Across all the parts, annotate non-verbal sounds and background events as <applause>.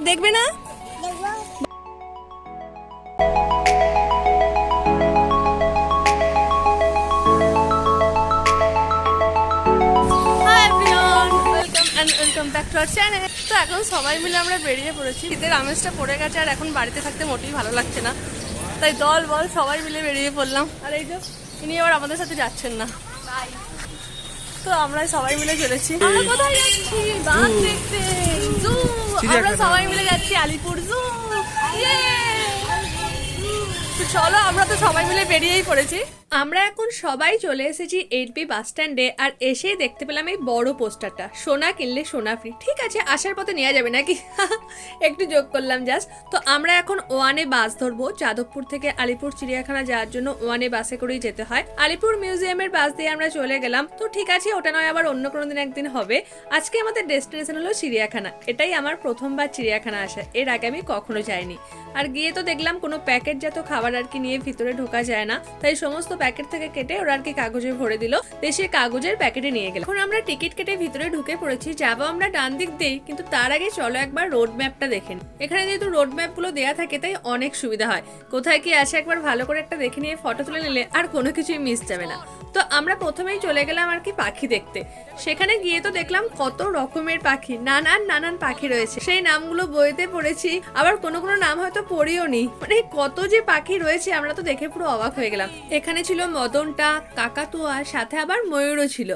বাঘ দেখবে না? ব্যাক টু আওয়ার চ্যানেল তো এখন সবাই মিলে আমরা বেরিয়ে পড়েছি। ঈদের আমেজটা পড়ে গেছে আর এখন বাড়িতে থাকতে মোটেই ভালো লাগছে না। তাই দল বল সবাই মিলে বেরিয়ে পড়লাম। আর এই যে ইনি আবার আমাদের সাথে যাচ্ছেন না। তো আমরা সবাই মিলে চলেছি। আমরা কোথায় যাচ্ছি? বাঘ দেখতে। আমরা সবাই মিলে যাচ্ছি আলিপুর জু চলো, আমরা তো সবাই মিলে বেরিয়েই পড়েছি। আমরা এখন সবাই চলে এসেছি এইট বি বাস স্ট্যান্ডে আর এসেই দেখতে পেলাম এই বড় পোস্টারটা। সোনা কিনলে সোনা ফ্রি ঠিক আছে, আসার পথে নেওয়া যাবে নাকি? <laughs> একটু যোগ করলাম জাস্ট তো আমরা এখন ওয়ানে বাস ধরবো। যাদবপুর থেকে আলিপুর চিড়িয়াখানা যাওয়ার জন্য ওয়ানে বাসে করেই যেতে হয়। আলিপুর মিউজিয়ামের বাস দিয়ে আমরা চলে গেলাম। তো ঠিক আছে, ওটা নয় আবার অন্য কোনো দিন একদিন হবে। আজকে আমাদের ডেস্টিনেশন হলো চিড়িয়াখানা। এটাই আমার প্রথমবার চিড়িয়াখানা আসা। এর আগে আমি কখনো যাইনি। আর গিয়ে তো দেখলাম কোনো প্যাকেটজাত খাবার আর কি নিয়ে ভিতরে ঢোকা যায় না। তাই সমস্ত প্যাকেট থেকে কেটে ওরা আর কি কাগজে ভরে দিল। দেশে কাগজের প্যাকেটে নিয়ে গেল। এখন আমরা টিকিট কেটে ভিতরে ঢুকে পড়েছি। যাব আমরা ডান দিক দিয়েই, কিন্তু তার আগে চলো একবার রোড ম্যাপটা দেখেন এখানে যেহেতু রোড ম্যাপগুলো দেওয়া থাকে, তাই অনেক সুবিধা হয়। কোথায় কি আছে একবার ভালো করে একটা দেখে নিয়ে ফটো তুলে নিলে আর কোনো কিছুই মিস যাবে না। তো আমরা প্রথমেই চলে গেলাম আর কি পাখি দেখতে। সেখানে গিয়ে তো দেখলাম কত রকমের পাখি, নানান নানান পাখি রয়েছে। সেই নামগুলো বইতে পড়েছি। আবার কোনো কোনো নাম হয়তো পড়িও নি মানে কত যে পাখি রয়েছে, আমরা তো দেখে পুরো অবাক হয়ে গেলাম। এখানে ছিল মদনটা, কাকাতুয়া, সাথে আবার ময়ূরও ছিল।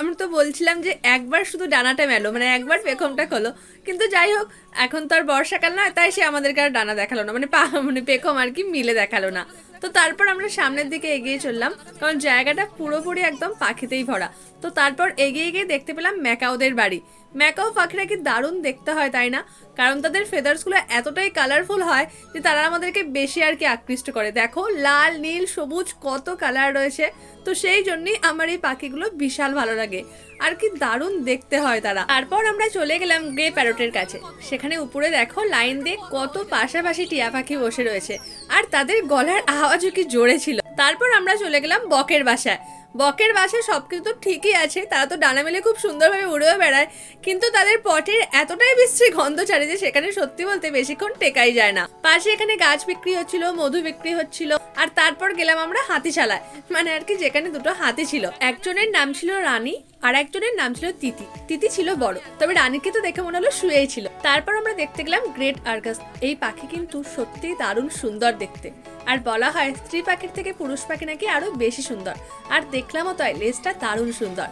আমরা তো বলছিলাম যে একবার শুধু ডানাটা মেলো মানে একবার পেখমটা খোলো কিন্তু যাই হোক, এখন তো আর বর্ষাকাল নয়, তাই সে আমাদেরকে আর ডানা দেখাল না মানে পা মানে পেখম আর কি মিলে দেখাল না। তো তারপর আমরা সামনের দিকে এগিয়ে চললাম, কারণ জায়গাটা পুরোপুরি একদম পাখিতেই ভরা। তো তারপর এগিয়ে গিয়ে দেখতে পেলাম ম্যাকাওদের বাড়ি। ম্যাকাও পাখিরা কি দারুণ দেখতে হয়, তাই না? কারণ তাদের ফেদার্সগুলো এতটাই কালারফুল হয় যে তারা আমাদেরকে বেশি আর কি আকৃষ্ট করে। দেখো, লাল, নীল, সবুজ, কত কালার রয়েছে। তো সেই জন্যই আমার এই পাখিগুলো বিশাল ভালো লাগে। আর কি দারুণ দেখতে হয় তারা। তারপর আমরা চলে গেলাম গ্রে প্যারোটের কাছে। সেখানে উপরে দেখো লাইন দিয়ে কত পাশাপাশি টিয়া পাখি বসে রয়েছে। আর তাদের গলার আওয়াজও কি জোরে ছিল। তারপর আমরা চলে গেলাম বকের বাসায়। বকের বাসা সব কিছু তো ঠিকই আছে তারা তো ডানা মেলে খুব সুন্দরভাবে উড়েও বেড়ায়, কিন্তু তাদের পটের এতটাই বিশ্রী গন্ধ ছাড়ে যে সেখানে সত্যি বলতে বেশিক্ষণ টেকাই যায় না। পাশে এখানে গাছ বিক্রি হচ্ছিল, মধু বিক্রি হচ্ছিল, আর তারপর গেলাম আমরা হাতিশালায় মানে আর কি যেখানে দুটো হাতি ছিল। একজনের নাম ছিল রানী, আর একজনের নাম ছিল তিতি। তিতি ছিল বড়, তবে রানীকে তো দেখে মনে হলো শুয়েই ছিল। তারপর আমরা দেখতে গেলাম গ্রেট আর্গাস, এই পাখি কিন্তু সত্যি দারুণ সুন্দর দেখতে। আর বলা হয় স্ত্রী পাখির থেকে পুরুষ পাখি নাকি আরও বেশি সুন্দর। আর দেখলামও তাই, লেজটা দারুণ সুন্দর।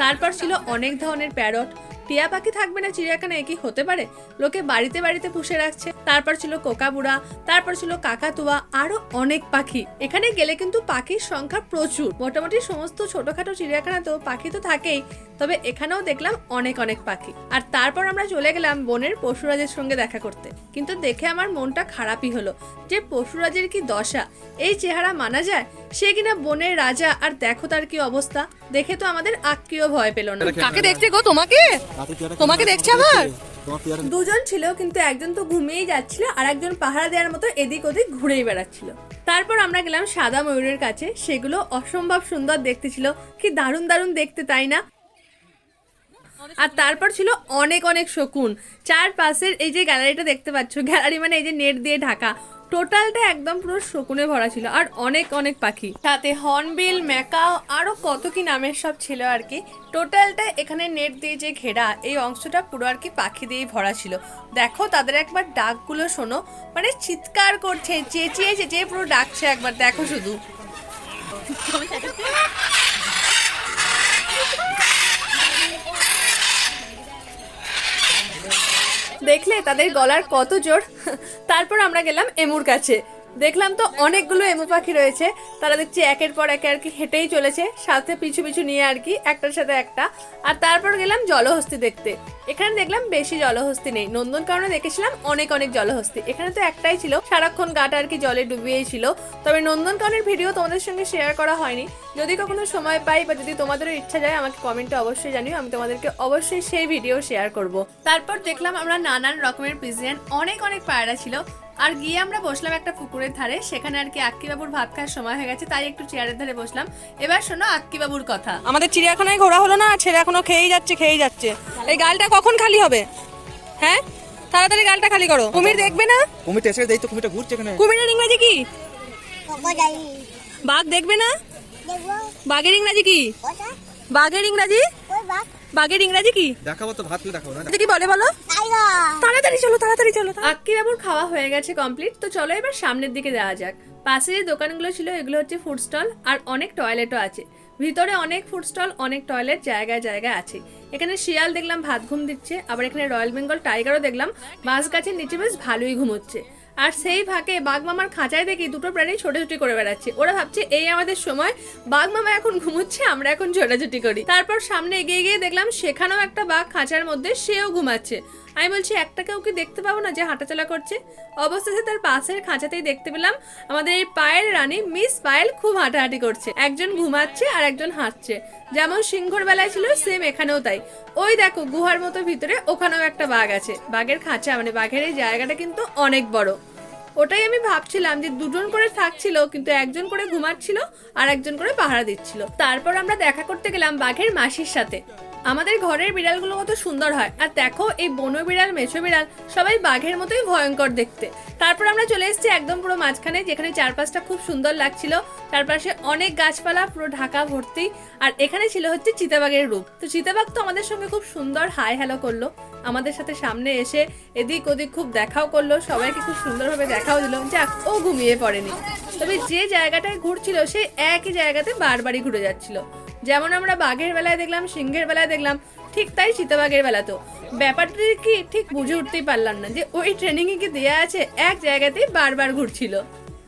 তারপর ছিল অনেক ধরনের প্যারট টিয়া পাখি থাকবে না চিড়িয়াখানায় কি হতে পারে? লোকে বাড়িতে বাড়িতে পুষে রাখছে। তারপর ছিল কোকাবুড়া তারপর ছিল কাকাতুয়া আরও অনেক পাখি। এখানে গেলে কিন্তু পাখির সংখ্যা প্রচুর। মোটামুটি সমস্ত ছোটখাটো চিড়িয়াখানাতেও পাখি তো থাকেই, তবে এখানেও দেখলাম অনেক অনেক পাখি। আর তারপর আমরা চলে গেলাম বনের পশুরাজের সঙ্গে দেখা করতে। কিন্তু দেখে আমার মনটা খারাপই হলো যে পশুরাজের কি দশা? এই চেহারা মানা যায়? সে কিনা বনের রাজা, আর দেখো তার কি অবস্থা? দেখে তো আমাদের আক্কিও ভয় পেল না। কাকে দেখছে গো তোমাকে? তোমাকে দেখছে আবার? দুজন ছিল কিন্তু একজন তো ঘুমিয়েই যাচ্ছিল আর একজন পাহারা দেওয়ার মতো এদিক ওদিক ঘুরেই বেড়াচ্ছিল। তারপর আমরা গেলাম সাদা ময়ূরের কাছে। সেগুলো অসম্ভব সুন্দর দেখতে ছিল। কি দারুণ দারুণ দেখতে তাই না? আর তারপর ছিল অনেক অনেক শকুন। চার পাশের এই যে গ্যালারিটা দেখতে পাচ্ছ গ্যালারি মানে এই যে নেট দিয়ে ঢাকা। টোটালটা একদম পুরো শকুনে ভরা ছিল আর অনেক অনেক পাখি। সাথে হর্নবিল, ম্যাকাও, আরও কত কি নামের সব ছিল আর কি। টোটালটা এখানে নেট দিয়ে যে ঘেরা, এই অংশটা পুরো আর কি পাখি দিয়েই ভরা ছিল। দেখো, তাদের একবার ডাকগুলো শোনো। মানে চিৎকার করছে, চেঁচিয়ে চেঁচিয়ে পুরো ডাকছে একবার, দেখো শুধু। তাদের গলার কত জোর। তারপর আমরা গেলাম এমুর কাছে। দেখলাম তো অনেকগুলো এমু পাখি রয়েছে। তারা দেখছি একের পর একে আর কি হেঁটেই চলেছে। সাথে পিছু পিছু নিয়ে আর কি, একটার সাথে একটা। আর তারপর গেলাম জলহস্তি দেখতে। এখানে দেখলাম বেশি জলহস্তি নেই। নন্দনকাননে দেখেছিলাম অনেক অনেক জলহস্তি। এখানে তো একটাই ছিল, সারাক্ষণ গাটা আর কি জলে ডুবিয়েই ছিল। তবে নন্দনকাননের ভিডিও তোমাদের সঙ্গে শেয়ার করা হয়নি। যদি কখনো সময় পাই বা যদি তোমাদেরও ইচ্ছা যায়, আমাকে কমেন্টে অবশ্যই জানিও। আমি তোমাদেরকে অবশ্যই সেই ভিডিও শেয়ার করব। তারপর দেখলাম আমরা নানান রকমের পিজিয়ান অনেক অনেক পায়রা ছিল। আর গিয়ে আমরা বসলাম একটা পুকুরের ধারে সেখানে আর কি আক্কিবাবুর ভাত খাওয়ার সময় হয়ে গেছে তাই একটু চেয়ারের ধারে বসলাম। এবার শোনো আক্কিবাবুর কথা। আমাদের চিড়িয়াখানায় ঘোরা হলো না ছেলে এখনও খেয়েই যাচ্ছে খেয়েই যাচ্ছে। এই গালটা কখন খালি হবে? হ্যাঁ? তাড়াতাড়ি গালটা খালি করো। কুমির দেখবে না? কুমির এসে দেই তো কুমিরটা ঘুরছে এখানে। কুমিরের ইংরাজি কি? বাঘ দেখবে না? বাঘের ইংরাজি কি? বাঘের ইংরাজি? ওই বাঘ। বাঘের ইংরাজি কি? দেখাবো তো ভাত দেখাবো না? কি বলে বলো? তাড়াতাড়ি চলো তাড়াতাড়ি চলো। আক্কি বাবুর খাওয়া হয়ে গেছে কমপ্লিট তো চলো এবার সামনের দিকে যাওয়া যাক। পাশে যে দোকানগুলো ছিল, এগুলো হচ্ছে ফুড স্টল আর অনেক টয়লেটও আছে। ভিতরে অনেক ফুড স্টল অনেক টয়লেট জায়গায় জায়গায় আছে। এখানে শিয়াল দেখলাম ভাত ঘুম দিচ্ছে, আবার এখানে রয়্যাল বেঙ্গল টাইগারও দেখলাম বাঁশ গাছের নিচে বেশ ভালোই ঘুমোচ্ছে। আর সেই ফাঁকে বাঘ মামার খাঁচায় দেখি দুটো প্রাণী ছোটাছুটি করে বেড়াচ্ছে। ওরা ভাবছে, এই আমাদের সময় বাঘ মামা এখন ঘুমোচ্ছে, আমরা এখন ছোটাছুটি করি। তারপর সামনে এগিয়ে গিয়ে দেখলাম, সেখানেও একটা বাঘ খাঁচার মধ্যে, সেও ঘুমাচ্ছে। আমি বলছি একটাকেও কি দেখতে পাবো না যে হাঁটাচলা করছে? অবশেষে তার পাশের খাঁচাতেই দেখতে পেলাম, আমাদের এই পায়েল রানী মিস পায়েল খুব হাঁটাহাঁটি করছে। একজন ঘুমাচ্ছে আর একজন হাঁটছে। যেমন সিংহর বেলায় ছিল, সেম এখানেও তাই। ওই দেখো, গুহার মতো ভিতরে ওখানেও একটা বাঘ আছে। বাঘের খাঁচা মানে বাঘের এই জায়গাটা কিন্তু অনেক বড়। ওটাই আমি ভাবছিলাম যে দুজন করে থাকছিল, কিন্তু একজন করে ঘুমাচ্ছিল আর একজন করে পাহারা দিচ্ছিল। তারপর আমরা দেখা করতে গেলাম বাঘের মাসির সাথে। আমাদের ঘরের বিড়ালগুলো কত সুন্দর হয়। আর দেখো, এই বনো বিড়াল, মেছো বিড়াল সবাই বাঘের মতোই ভয়ঙ্কর দেখতে। তারপর আমরা চলে এসেছি একদম পুরো মাঝখানে, যেখানে চারপাশটা খুব সুন্দর লাগছিল। চারপাশে অনেক গাছপালা, পুরো ঢাকা ভর্তি। আর এখানে ছিল হচ্ছে চিতাবাঘের রূপ। তো চিতাবাঘ তো আমাদের সঙ্গে খুব সুন্দর হাই হ্যালো করল। আমাদের সাথে সামনে এসে এদিক ওদিক খুব দেখাও করল। সবাইকে খুব সুন্দরভাবে দেখাও দিল। যাক, ও ঘুমিয়ে পড়েনি। তবে যে জায়গাটায় ঘুরছিল, সে একই জায়গাতে বারবারই ঘুরে যাচ্ছিল। যেমন আমরা বাঘের বেলায় দেখলাম, সিংহের বেলায় দেখলাম, ঠিক তাই চিতাবাঘের তো। ব্যাপারটা কি ঠিক বুঝে উঠতেই পারলাম না যে ওই ট্রেনিংয়ে কি দেওয়া আছে, এক জায়গাতেই বারবার ঘুরছিল।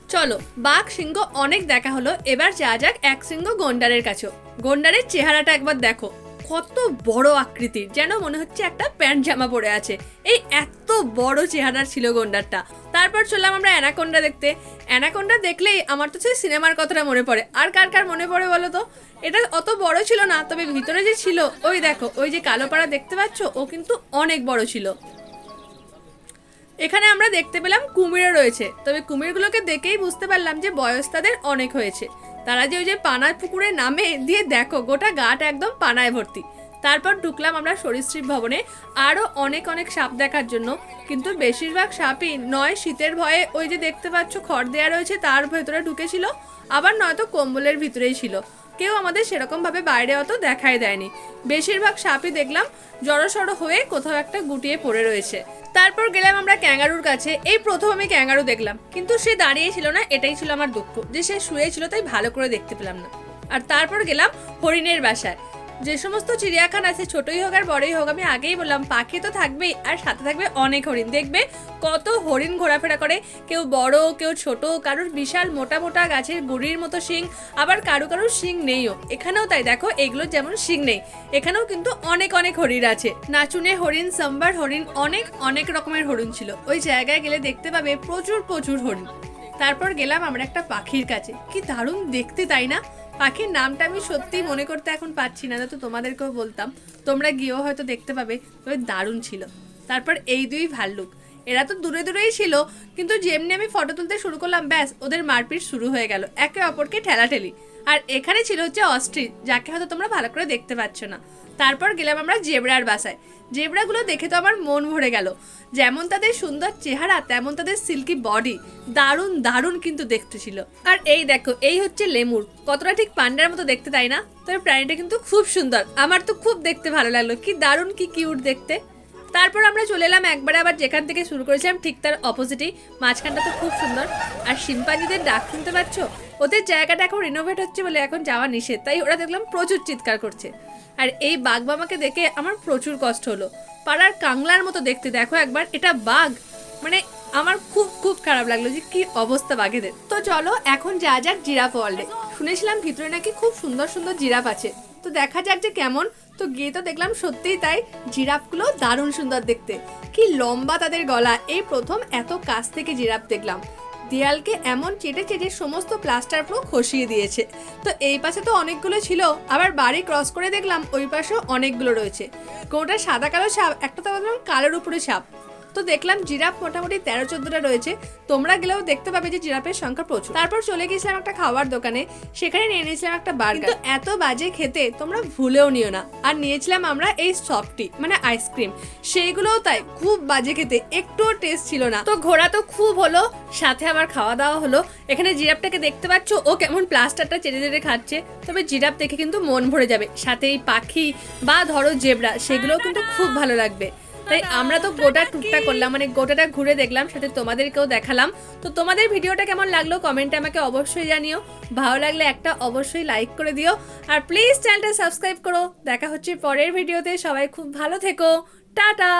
চলো, বাঘ, সিংহ অনেক দেখা হলো, এবার যা যাক, এক সিংহ গন্ডারের কাছেও। গন্ডারের চেহারাটা একবার দেখো। কত বড় আকৃতির, যেন মনে হচ্ছে একটা প্যান্ট জামা পরে আছে। এই এত বড় চেহারার ছিল গন্ডারটা। তারপর চললাম আমরা অ্যানাকোন্ডা দেখতে। অ্যানাকোন্ডা দেখলেই আমার তো সেই সিনেমার কথাটা মনে পড়ে। আর কার কার মনে পড়ে বলো তো? এটা অত বড় ছিল না, তবে ভিতরে যে ছিল, ওই দেখো, ওই যে কালো পাড়া দেখতে পাচ্ছ, ও কিন্তু অনেক বড় ছিল। এখানে আমরা দেখতে পেলাম কুমিরও রয়েছে, তবে কুমিরগুলোকে দেখেই বুঝতে পারলাম যে বয়স তাদের অনেক হয়েছে। তারা যে ওই যে পানার পুকুরে নামে, দিয়ে দেখো, গোটা গাট একদম পানায় ভর্তি। তারপর ঢুকলাম আমরা সরীসৃপ ভবনে। আরও অনেক অনেক সাপ দেখার জন্য। কিন্তু বেশিরভাগ সাপই নয়, শীতের ভয়ে ওই যে দেখতে পাচ্ছ খড় দেওয়া রয়েছে, তার ভেতরে ঢুকেছিল। আবার নয়তো কম্বলের ভিতরেই ছিল। কেউ আমাদের সেরকমভাবে বাইরে অত দেখাই দেয়নি। বেশিরভাগ সাপই দেখলাম জড়সড় হয়ে কোথাও একটা গুটিয়ে পড়ে রয়েছে। তারপর গেলাম আমরা ক্যাঙ্গারুর কাছে। এই প্রথম আমি ক্যাঙ্গারু দেখলাম, কিন্তু সে দাঁড়িয়ে ছিল না, এটাই ছিল আমার দুঃখ। যে সে শুয়ে ছিল তাই ভালো করে দেখতে পেলাম না। আর তারপর গেলাম হরিণের বাসায়। যে সমস্ত চিড়িয়াখানা আছে, ছোটই হোক আর বড়ই হোক, আমি আগেই বললাম, পাখি তো থাকবেই, আর সাথে থাকবে অনেক হরিণ। দেখবে কত হরিণ ঘোরাফেরা করে, কেউ বড়, কেউ ছোট, কারোর বিশাল মোটা মোটা গাছের গুড়ির মতো শিং, আবার কারও কারোর শিং নেইও। এখানেও তাই, দেখো এগুলো যেমন শিং নেই, এখানেও কিন্তু অনেক অনেক হরিণ আছে। নাচুনে হরিণ, সাম্বার হরিণ, অনেক অনেক রকমের হরিণ ছিল। ওই জায়গায় গেলে দেখতে পাবে প্রচুর প্রচুর হরিণ। তারপর গেলাম আমরা একটা পাখির কাছে। কি দারুণ দেখতে, তাই না? পাখির নামটা আমি সত্যি মনে করতে এখন পাচ্ছি না তো তোমাদেরকেও বলতাম। তোমরা গিয়েও হয়তো দেখতে পাবে তবে দারুণ ছিল। তারপর এই দুই ভাল্লুক। এরা তো দূরে দূরেই ছিল, কিন্তু যেমনি আমি ফটো তুলতে শুরু করলাম, ব্যাস, ওদের মারপিট শুরু হয়ে গেল। একে অপরকে ঠেলাঠেলি। আর এখানে ছিল হচ্ছে অস্ট্রিচ, যাকে হয়তো তোমরা ভালো করে দেখতে পাচ্ছ না। তারপর গেলাম আমরা জেবরার বাসায়। জেবরাগুলো দেখে তো আমার মন ভরে গেল। যেমন তাদের সুন্দর চেহারা, তেমন তাদের সিল্কি বডি। দারুণ দারুণ কিন্তু দেখতে ছিল। আর এই দেখো, এই হচ্ছে লেমুর। কতটা ঠিক পান্ডার মতো দেখতে তাই না? তবে প্রাণীটা কিন্তু খুব সুন্দর। আমার তো খুব দেখতে ভালো লাগল। কি দারুণ, কি কিউট দেখতে। তারপর আমরা চলে এলাম একবারে আবার যেখান থেকে শুরু করেছিলাম, ঠিক তার অপোজিটেই মাঝখানটা তো খুব সুন্দর। আর শিম্পাঞ্জিদের ডাক শুনতে পাচ্ছ? ওদের জায়গাটা এখন রিনোভেট হচ্ছে বলে এখন যাওয়া নিষেধ। তাই ওরা দেখলাম প্রচুর চিৎকার করছে। আর এই বাঘ মামাকে দেখে আমার প্রচুর কষ্ট হলো। পাড়ার কাংলার মতো দেখতে। দেখো একবার, এটা বাঘ। মানে আমার খুব খুব খারাপ লাগল যে কি অবস্থা বাঘেদের। তো চলো, এখন যা যাক জিরাফ ওয়ার্ল্ডে। শুনেছিলাম ভিতরে নাকি খুব সুন্দর সুন্দর জিরাফ আছে। তো দেখা যাক যে কেমন তো গিয়ে তো দেখলাম সত্যিই তাই জিরাফগুলো দারুণ সুন্দর দেখতে। কি লম্বা তাদের গলা। এই প্রথম এত কাছ থেকে জিরাফ দেখলাম। দেয়ালকে এমন চেটে চেটে সমস্ত প্লাস্টার পুরো খসিয়ে দিয়েছে। তো এই পাশে তো অনেকগুলো ছিল। আবার বাড়ি ক্রস করে দেখলাম ওই পাশেও অনেকগুলো রয়েছে। কোনটা সাদা কালো সাপ, একটা তো কালোর উপরে সাপ। তো দেখলাম জিরাফ মোটামুটি তেরো, চোদ্দটা রয়েছে। তোমরা গেলেও দেখতে পাবে যে জিরাফের সংখ্যা প্রচুর। তারপর চলে গেছিলাম একটা খাবার দোকানে। সেখানে নিয়ে নিয়েছিলাম একটা বার্গার। এত বাজে খেতে তোমরা ভুলেও নিও না। আর নিয়েছিলাম আমরা এই সফটি মানে আইসক্রিম। সেইগুলোও তাই, খুব বাজে খেতে, একটুও টেস্ট ছিল না। তো ঘোরা তো খুব হলো, সাথে আবার খাওয়া দাওয়া হলো। এখানে জিরাফটাকে দেখতে পাচ্ছ, ও কেমন প্লাস্টারটা চেটে চেটে খাচ্ছে। তবে জিরাফ দেখে কিন্তু মন ভরে যাবে। সাথে এই পাখি বা ধরো জেবরা, সেগুলোও কিন্তু খুব ভালো লাগবে। তাই আমরা তো গোটা টুকটা করলাম মানে গোটাটা ঘুরে দেখলাম সাথে তোমাদেরকেও দেখালাম। তো তোমাদের ভিডিওটা কেমন লাগল কমেন্টে আমাকে অবশ্যই জানিও। ভালো লাগলে একটা অবশ্যই লাইক করে দিও। আর প্লিজ চ্যানেলটা সাবস্ক্রাইব করো। দেখা হচ্ছে পরের ভিডিওতে। সবাই খুব ভালো থেকো। টাটা!